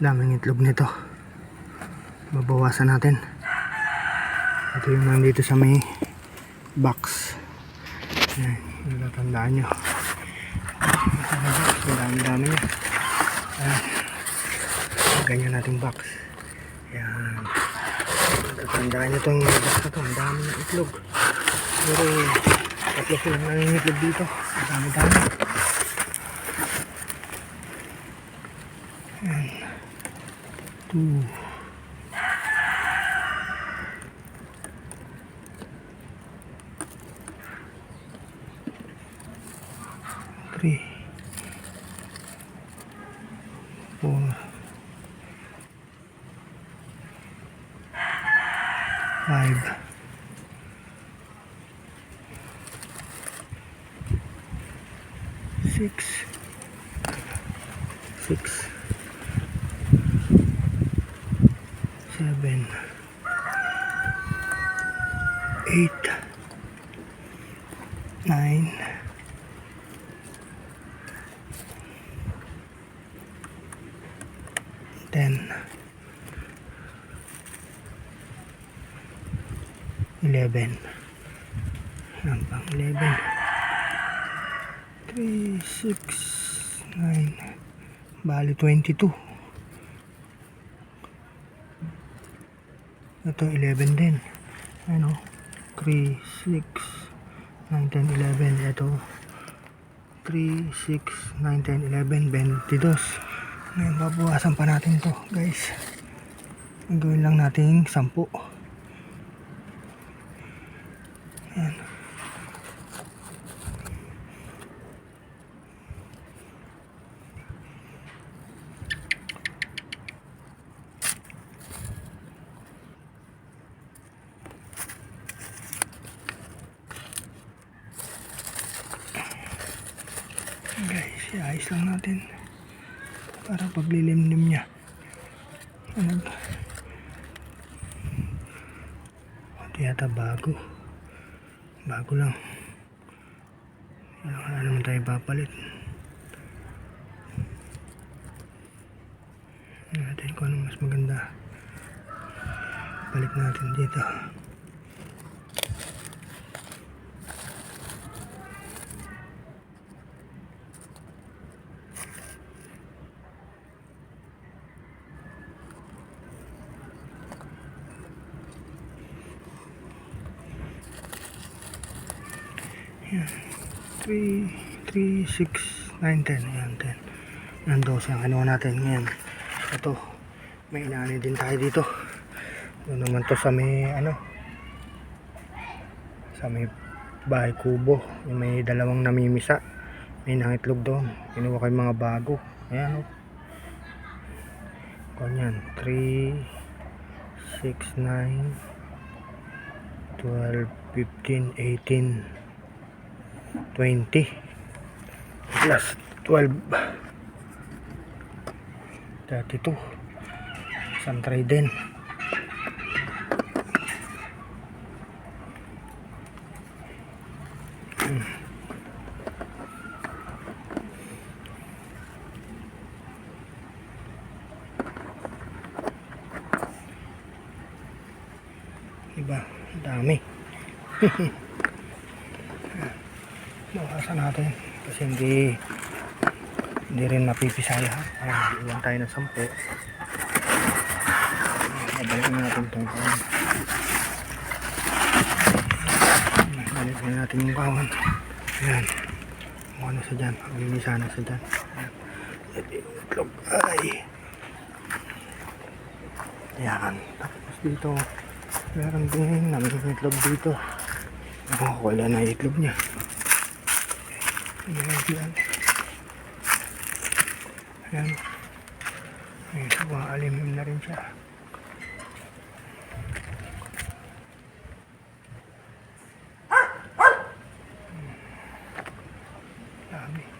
daming itlog nito. Babawasan natin. Ito yung nandito sa may box. Yan yung natandaan nyo. Ang dami dami niya. Yan ganyan nating box. Yan natatandaan nyo itong box na to. Ang dami ng itlog. Pero tatlo silang nangingitlog dito. Ang dami dami two three, four, five, six, six, seven, eight, nine. ten, eleven, yan pang eleven, three, six, nine, bali twenty-two. Ito eleven din. Ano? Three, six, nine, ten, eleven. Ito 3, 6, 9, 10, 11, 22. Ngayon, babawasan pa natin to guys. Gawin lang natin 10. Guys, iayos lang natin. Para paglilimlim niya. Ano? Hindi yata bago. Bago lang. Wala, naman tayo papalit. Natin kung ano mas maganda. Palit natin dito. Yan. 3, 3, 6, 9, 10. Ayan, 10. Yan, 12 ang kinuha natin ngayon. Ito, may inaani din tayo dito. Doon naman to sa may, ano, sa may bahay kubo. Yung may dalawang namimisa. May nangitlog doon. Kinuha ko mga bago. Ayan, o. Ganyan. 3, 6, 9, 12, 15, 18, 20 plus 12 32 isang tray din Hmm. Ang Dami. Bawasan natin kasi hindi hindi rin napipisa lahat. Ayan, iwan tayo ng sampu. Mabalik na natin itong kawan. Balik na natin yung kawan. Ayan. Kung ano sa dyan. Maglilisa na sa dyan. Ayan. Itlog. Ay. Ayan. Tapos dito. Meron din. Namin itlog dito. Oh, wala na itlog niya. Ayan, yan. Ayan. Ayan, alimim na rin siya. Dami.